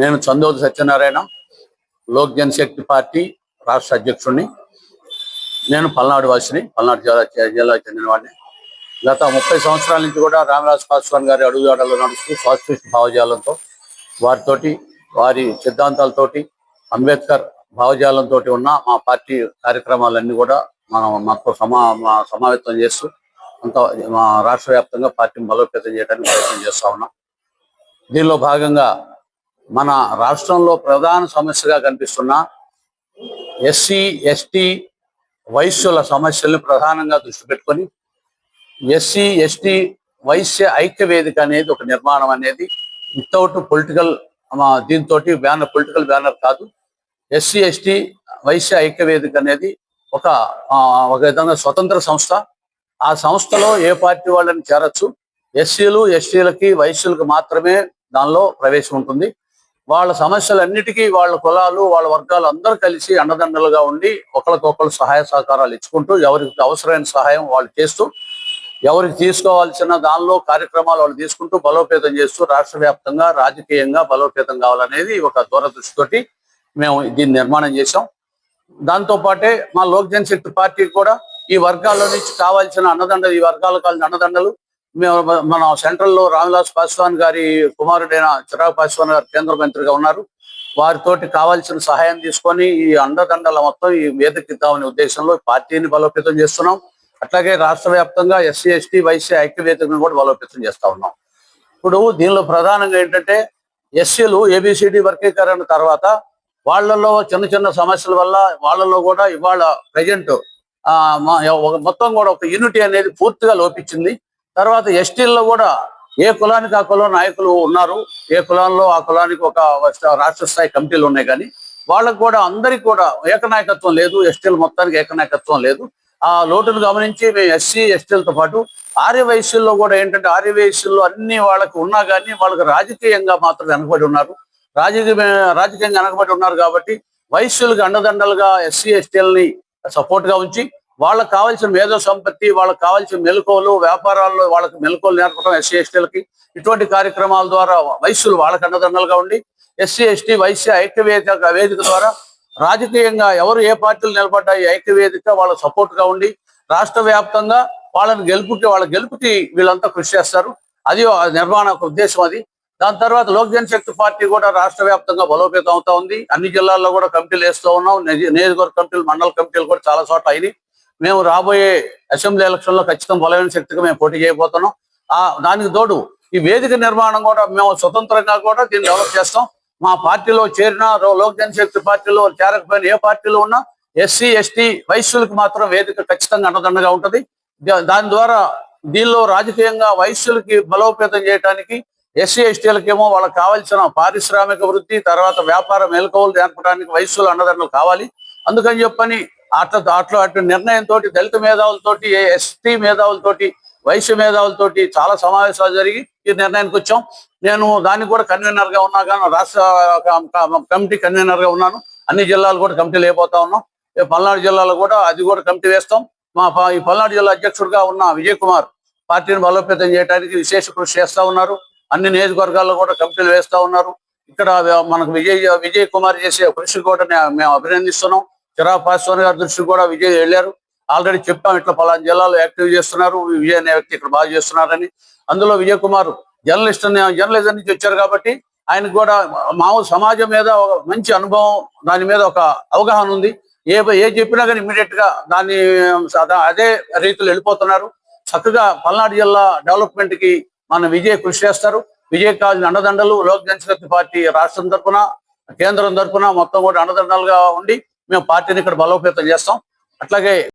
నేను చందోది సత్యనారాయణ లోక్ జనశక్తి పార్టీ రాష్ట్ర అధ్యక్షుడిని. నేను పల్నాడు వాసిని పల్నాడు జిల్లా జిల్లాకు చెందిన వాడిని. గత ముప్పై సంవత్సరాల నుంచి కూడా రామరాజ్ పాస్వాన్ గారి అడుగుజాడల్లో నడుస్తూ స్వాస్థ్య భావజాలంతో వారితోటి వారి సిద్ధాంతాలతోటి అంబేద్కర్ భావజాలంతో ఉన్న మా పార్టీ కార్యక్రమాలన్నీ కూడా మనం మాకు సమా మా సమావేశం చేస్తూ అంత మా రాష్ట్ర వ్యాప్తంగా పార్టీని బలోపేతం చేయడానికి ప్రయత్నం చేస్తా ఉన్నాం. దీనిలో భాగంగా మన రాష్ట్రంలో ప్రధాన సమస్యగా కనిపిస్తున్న ఎస్సీ ఎస్టీ వైశ్యుల సమస్యల్ని ప్రధానంగా దృష్టి పెట్టుకొని ఎస్సీ ఎస్టీ వైశ్య ఐక్య వేదిక అనేది ఒక నిర్మాణం అనేది వితౌట్ పొలిటికల్ దీంతో బ్యానర్ పొలిటికల్ బ్యానర్ కాదు. ఎస్సీ ఎస్టీ వైశ్య ఐక్య వేదిక అనేది ఒక ఒక విధంగా స్వతంత్ర సంస్థ. ఆ సంస్థలో ఏ పార్టీ వాళ్ళని చేరొచ్చు? ఎస్సీలు ఎస్టీలకి వైశ్యులకు మాత్రమే దానిలో ప్రవేశం ఉంటుంది. వాళ్ళ సమస్యలన్నిటికీ వాళ్ళ కులాలు వాళ్ళ వర్గాలు అందరూ కలిసి అండదండలుగా ఉండి ఒకరికొకరు సహాయ సహకారాలు ఇచ్చుకుంటూ ఎవరికి అవసరమైన సహాయం వాళ్ళు చేస్తూ ఎవరికి తీసుకోవాల్సిన దానిలో కార్యక్రమాలు వాళ్ళు తీసుకుంటూ బలోపేతం చేస్తూ రాష్ట్ర వ్యాప్తంగా రాజకీయంగా బలోపేతం కావాలనేది ఒక దూరదృష్టితోటి మేము దీన్ని నిర్మాణం చేశాం. దాంతో పాటే మా లోక్ జనశక్తి పార్టీ కూడా ఈ వర్గాల్లో నుంచి కావాల్సిన అన్నదండలు ఈ వర్గాల కావాల్సిన అన్నదండలు మన సెంట్రల్లో రామ్విలాస్ పాస్వాన్ గారి కుమారుడైన చిరాగ్ పాస్వాన్ గారు కేంద్ర మంత్రిగా ఉన్నారు. వారితోటి కావాల్సిన సహాయం తీసుకొని ఈ అండదండల మొత్తం ఈ వేదికిద్దామనే ఉద్దేశంలో పార్టీని బలోపేతం చేస్తున్నాం. అట్లాగే రాష్ట్ర వ్యాప్తంగా ఎస్సీ ఎస్టీ వైసీ ఐక్యవేదికను కూడా బలోపేతం చేస్తా ఉన్నాం. ఇప్పుడు దీనిలో ప్రధానంగా ఏంటంటే ఎస్సీలు ఏబిసిడి వర్గీకరణ తర్వాత వాళ్ళల్లో చిన్న చిన్న సమస్యల వల్ల వాళ్ళలో కూడా ఇవాళ ప్రజెంట్ మొత్తం కూడా ఒక యూనిటీ అనేది పూర్తిగా లోపించింది. తర్వాత ఎస్టీల్లో కూడా ఏ కులానికి ఆ కులం నాయకులు ఉన్నారు ఏ కులంలో ఆ కులానికి ఒక రాష్ట్ర స్థాయి కమిటీలు ఉన్నాయి కానీ వాళ్ళకు కూడా అందరికి కూడా ఏకనాయకత్వం లేదు ఎస్టీల మొత్తానికి ఏకనాయకత్వం లేదు. ఆ లోటును గమనించి మేము ఎస్సీ ఎస్టీలతో పాటు ఆర్య కూడా ఏంటంటే ఆర్య అన్ని వాళ్ళకి ఉన్నా కానీ వాళ్ళకి రాజకీయంగా మాత్రం వెనకబడి ఉన్నారు. రాజకీయ రాజకీయంగా వెనకబడి ఉన్నారు కాబట్టి వయస్సులకు అండదండలుగా ఎస్సీ ఎస్టీలని సపోర్ట్గా ఉంచి వాళ్ళకి కావాల్సిన మేధో సంపత్తి వాళ్ళకి కావాల్సిన మెలకువలు వ్యాపారాల్లో వాళ్ళకి మెలకువలు నేర్పడం ఎస్సీ ఎస్టీలకి. ఇటువంటి కార్యక్రమాల ద్వారా వయస్సులు వాళ్ళకి అండదండలుగా ఉండి ఎస్సీ ఎస్టీ వైశ్య ఐక్యవేదిక వేదిక వేదిక ద్వారా రాజకీయంగా ఎవరు ఏ పార్టీలు నిలబడ్డాయి ఐక్యవేదిక వాళ్ళ సపోర్ట్గా ఉండి రాష్ట్ర వ్యాప్తంగా వాళ్ళని గెలుపుకి వాళ్ళ గెలుపుకి వీళ్ళంతా కృషి చేస్తారు. అది నిర్మాణ ఉద్దేశం అది. దాని తర్వాత లోక్ జనశక్తి పార్టీ కూడా రాష్ట్ర వ్యాప్తంగా బలోపేతం అవుతా ఉంది. అన్ని జిల్లాల్లో కూడా కమిటీలు వేస్తూ ఉన్నాం. నియోజకవర్గ కమిటీలు మండల కమిటీలు కూడా చాలా చోట్ల అయినాయి. మేము రాబోయే అసెంబ్లీ ఎలక్షన్లో ఖచ్చితంగా బలమైన శక్తిగా మేము పోటీ చేయబోతున్నాం. ఆ దానికి తోడు ఈ వేదిక నిర్మాణం కూడా మేము స్వతంత్రంగా కూడా దీన్ని డెవలప్ చేస్తాం. మా పార్టీలో చేరిన రో- లోక్ జనశక్తి పార్టీలో చేరకపోయిన ఏ పార్టీలో ఉన్నా ఎస్సీ ఎస్టీ వైశ్యులకు మాత్రం వేదిక ఖచ్చితంగా అండదండగా ఉంటది. దాని ద్వారా దీనిలో రాజకీయంగా వైశ్యులకి బలోపేతం చేయడానికి ఎస్సీ ఎస్టీలకేమో వాళ్ళకి కావాల్సిన పారిశ్రామిక వృద్ధి తర్వాత వ్యాపార మెలకువలు నేర్పడానికి వైశ్యుల అండదండలు కావాలి. అందుకని చెప్పని అట్లా అట్లా అటు నిర్ణయంతో దళిత మేధావులతోటి ఎస్టీ మేధావులతోటి వైశ్య మేధావులతోటి చాలా సమావేశాలు జరిగి ఈ నిర్ణయానికి వచ్చాం. నేను దానికి కూడా కన్వీనర్గా ఉన్నా కానీ రాష్ట్ర కమిటీ కన్వీనర్గా ఉన్నాను. అన్ని జిల్లాలు కూడా కమిటీలు అయిపోతా ఉన్నాం. ఈ పల్నాడు జిల్లాలో కూడా అది కూడా కమిటీ వేస్తాం. మా ఈ పల్నాడు జిల్లా అధ్యక్షుడిగా ఉన్న విజయ్ కుమార్ పార్టీని బలోపేతం చేయడానికి విశేష కృషి చేస్తా ఉన్నారు. అన్ని నియోజకవర్గాల్లో కూడా కమిటీలు వేస్తా ఉన్నారు. ఇక్కడ మనకు విజయ్ విజయ్ కుమార్ చేసే కృషి కూడా మేము అభినందిస్తున్నాం. చిరా పాస్వాన్ గారి దృష్టికి కూడా విజయ్ వెళ్ళారు. ఆల్రెడీ చెప్పాం ఇట్లా పలానా జిల్లాలో యాక్టివ్ చేస్తున్నారు. విజయ్ అనే వ్యక్తి ఇక్కడ బాగా చేస్తున్నారని. అందులో విజయ్ కుమార్ జర్నలిస్ట్ జర్నలిజం నుంచి వచ్చారు కాబట్టి ఆయనకు కూడా మామూలు సమాజం మీద ఒక మంచి అనుభవం దాని మీద ఒక అవగాహన ఉంది. ఏ ఏ చెప్పినా కానీ ఇమీడియట్గా దాన్ని అదే రీతిలో వెళ్ళిపోతున్నారు. చక్కగా పల్నాడు జిల్లా డెవలప్మెంట్కి మన విజయ్ కృషి చేస్తారు. విజయ్ కాజు అండదండలు లోక్ జనశక్తి పార్టీ రాష్ట్రం తరఫున కేంద్రం తరఫున మొత్తం కూడా అండదండలుగా ఉండి మేము పార్టీని ఇక్కడ బలోపేతం చేస్తాం. అట్లాగే